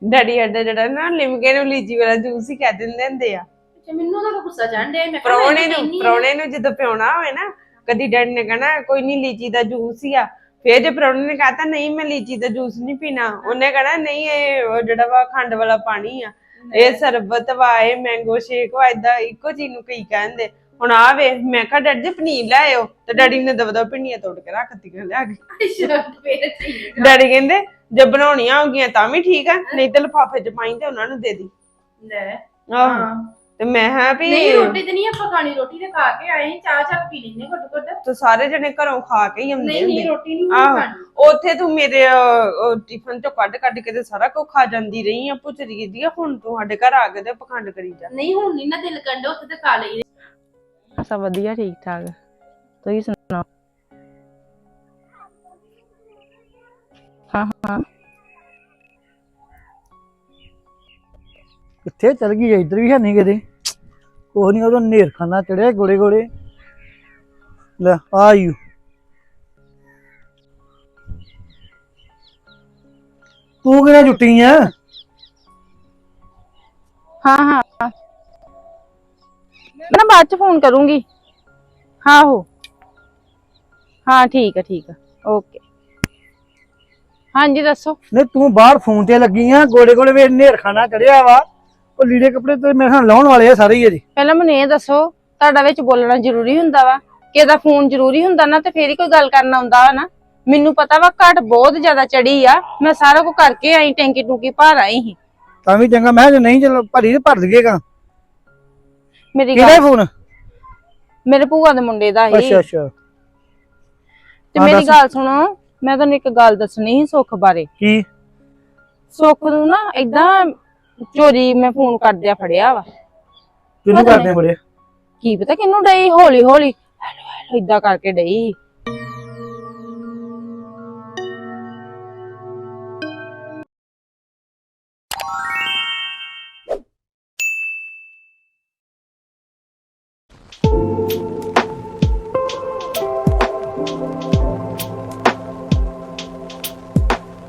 ਡੈਡੀ ਅੱਡਾ ਜਿਹੜਾ ਨਾ ਲਿਮਕੇ ਨੂੰ ਲੀਜੀ ਵਾਲਾ ਜੂਸ ਹੀ ਕਹਿ ਦਿੰਦੇ ਹੁੰਦੇ ਆ। ਅੱਛਾ ਮੈਨੂੰ ਉਹਦਾ ਗੁੱਸਾ ਚੜ੍ਹ ਡਿਆ ਮੈਂ ਕਿਹਾ ਪ੍ਰਾਹੁਣੇ ਮੈਂ ਤਾਂ ਨੂੰ ਕਹਿੰਦੀ ਆ। ਪ੍ਰਾਹੁਣੇ ਨੂੰ ਜਦੋਂ ਪਿਉਣਾ ਹੋਵੇ ਨਾ ਕਦੀ ਡੈਡੀ ਨੇ ਕਹਣਾ ਕੋਈ ਨਹੀਂ ਲੀਚੀ ਦਾ ਜੂਸ ਹੀ ਆ। ਫੇਰ ਜੇ ਪ੍ਰਾਹੁਣੇ ਨੇ ਕਹਤਾ ਨਹੀਂ ਮੈਂ ਲੀਚੀ ਦਾ ਜੂਸ ਨਹੀਂ ਪੀਣਾ। ਉਹਨੇ ਕਹਣਾ ਨਹੀਂ ਇਹ ਉਹ ਜਿਹੜਾ ਵਾ ਖੰਡ ਵਾਲਾ ਪਾਣੀ ਆ ਇਹ ਸਰਬਤ ਵਾ ਇਹ ਮੈਂਗੋ ਸ਼ੇਕ ਵਾ ਏਦਾਂ ਇੱਕੋ ਚੀਜ਼ ਨੂੰ ਕਈ ਕਹਿੰਦੇ। ਹੁਣ ਆ ਵੇ ਮੈਂ ਕਿਹਾ ਡੈਡੀ ਜੀ ਪਨੀਰ ਲੈ ਆਇਓ। ਤੇ ਡੈਡੀ ਨੇ ਦਬਦਾ ਪਿੰਨੀਆਂ ਤੋੜ ਕੇ ਰੱਖਤੀਆਂ ਲਿਆ ਕੇ। ਅੱਛਾ ਫੇਰ ਠੀਕ ਆ। ਡੈਡੀ ਕਹਿੰਦੇ ਜੇ ਬਣਾਉਣੀਆਂ ਹੋਗੀਆਂ ਤਾਂ ਵੀ ਠੀਕ ਆ ਨਹੀਂ ਤੇ ਲਿਫਾਫੇ ਚ ਪਾਈ ਤੇ ਉਹਨਾਂ ਨੂੰ ਦੇ ਦੀ। ਲੈ ਆਹੋ। ਹਾਂ। ਤੇ ਮੈਂ ਹਾਂ ਵੀ ਨਹੀਂ ਰੋਟੀ ਤੇ ਨਹੀਂ ਆਪਾਂ ਖਾਣੀ ਰੋਟੀ ਤੇ ਖਾ ਕੇ ਆਏ ਚਾਹ ਚਾਹ ਪੀ ਲੈਣੇ ਘੁੱਟ ਘੁੱਟ ਤੇ ਸਾਰੇ ਜਣੇ ਘਰੋਂ ਖਾ ਕੇ ਹੀ ਆਉਂਦੇ ਨਹੀਂ ਨਹੀਂ ਹੁੰਦੇ। ਰੋਟੀ ਨਹੀਂ ਆਹੋ ਖਾਣੀ। ਉੱਥੇ ਤੂੰ ਮੇਰੇ ਅਹ, ਟਿਫਨ ਚੋਂ ਕੱਢ ਕੱਢ ਕੇ ਤੇ ਸਾਰਾ ਕੁਝ ਖਾ ਜਾਂਦੀ ਰਹੀ ਆ ਪੁੱਛਦੀ ਦੀ ਹੁਣ ਤੂੰ ਸਾਡੇ ਘਰ ਆ ਕੇ ਤੇ ਪਖੰਡ ਕਰੀ ਜਾ। ਨਹੀਂ ਹੁਣ ਨਹੀਂ ਨਾ ਦਿਲ ਕੰਡਾ ਉੱਥੇ ਤੇ ਖਾ ਲਈ। ਸਭ ਵਧੀਆ ਠੀਕ ਠਾਕ ਤੁਸੀਂ ਸੁਣਾਓ? ਹਾਂ ਹਾਂ। ਕਿੱਥੇ ਚਲ ਗਈ ਹੈ? ਇੱਧਰ ਵੀ ਹੈ ਨਹੀਂ ਕਿਤੇ? ਕੋਹ ਨਹੀਂ ਉਦੋਂ ਨੇਰ ਖਾਨਾ ਚੜਿਆ ਗੋਲੇ ਗੋਲੇ। ਲੈ ਆਇਓ ਤੂੰ ਕਿਹਨਾਂ ਜੁੱਟੀ ਆ? ਹਾਂ ਹਾਂ। ਮੈਂ ਨਾ ਬਾਅਦ ਚ ਫੋਨ ਕਰੂੰਗੀ। ਹਾਂ ਹੋ। ਹਾਂ ਠੀਕ ਆ ਠੀਕ ਆ। ਓਕੇ। ਹਾਂਜੀ ਦੱਸੋ। ਨਹੀਂ ਤੂੰ ਬਾਹਰ ਫੋਨ ਤੇ ਲੱਗੀ ਆ ਗੋਲੇ ਗੋਲੇ ਵੇ ਨੇਰ ਖਾਨਾ ਚੜਿਆ ਵਾ। ਉਹ ਲੀੜੇ ਕੱਪੜੇ ਤੇ ਮੇਰੇ ਨਾਲ ਲਾਉਣ ਵਾਲੇ ਆ ਸਾਰੇ ਹੀ ਇਹਦੇ ਪਹਿਲਾਂ ਮੈਨੂੰ ਇਹ ਦੱਸੋ ਤੁਹਾਡਾ ਵਿੱਚ ਬੋਲਣਾ ਜ਼ਰੂਰੀ ਹੁੰਦਾ ਵਾ? ਕਿ ਇਹਦਾ ਫੋਨ ਜ਼ਰੂਰੀ ਹੁੰਦਾ ਨਾ ਤੇ ਫੇਰ ਹੀ ਕੋਈ ਗੱਲ ਕਰਨ ਆਉਂਦਾ ਵਾ ਨਾ? ਮੈਨੂੰ ਪਤਾ ਵਾ ਘਟ ਬਹੁਤ ਜ਼ਿਆਦਾ ਚੜੀ ਆ। ਮੈਂ ਸਾਰਾ ਕੁਝ ਕਰਕੇ ਆਈ ਟੈਂਕੀ ਟੂਕੀ ਭਰ ਆਈ ਸੀ। ਤਾਂ ਵੀ ਚੰਗਾ ਮੈਂ ਕਿਹਾ ਜੇ ਨਹੀਂ ਚਲ ਭਰੀ ਤੇ ਭਰ ਦਈਏਗਾ ਮੇਰੀ ਕਿਹਦਾ ਗੱਲ ਫੋਨ? ਮੇਰੇ ਭੂਆ ਦੇ ਮੁੰਡੇ ਦਾ ਹੀ ਅੱਛਾ ਅੱਛਾ। ਤੇ ਹਾਂ, ਮੇਰੀ ਦੱਸ। ਗੱਲ ਸੁਣੋ ਮੈਂ ਤੁਹਾਨੂੰ ਇੱਕ ਗੱਲ ਦੱਸਣੀ ਸੀ ਸੁੱਖ ਬਾਰੇ। ਕੀ? ਸੁੱਖ ਨੂੰ ਨਾ ਏਦਾਂ ਚੋਰੀ ਮੈਂ ਫੋਨ ਕਰਦਿਆ ਫੜਿਆ ਵਾ। ਕਿਹਨੂੰ ਪਤਾ ਕਰਦੇ ਆ ਬੜੇ ਕੀ ਪਤਾ ਕਿਹਨੂੰ ਡਈ ਹੌਲੀ ਹੌਲੀ ਹੈਲੋ ਕਰਕੇ ਡਈ।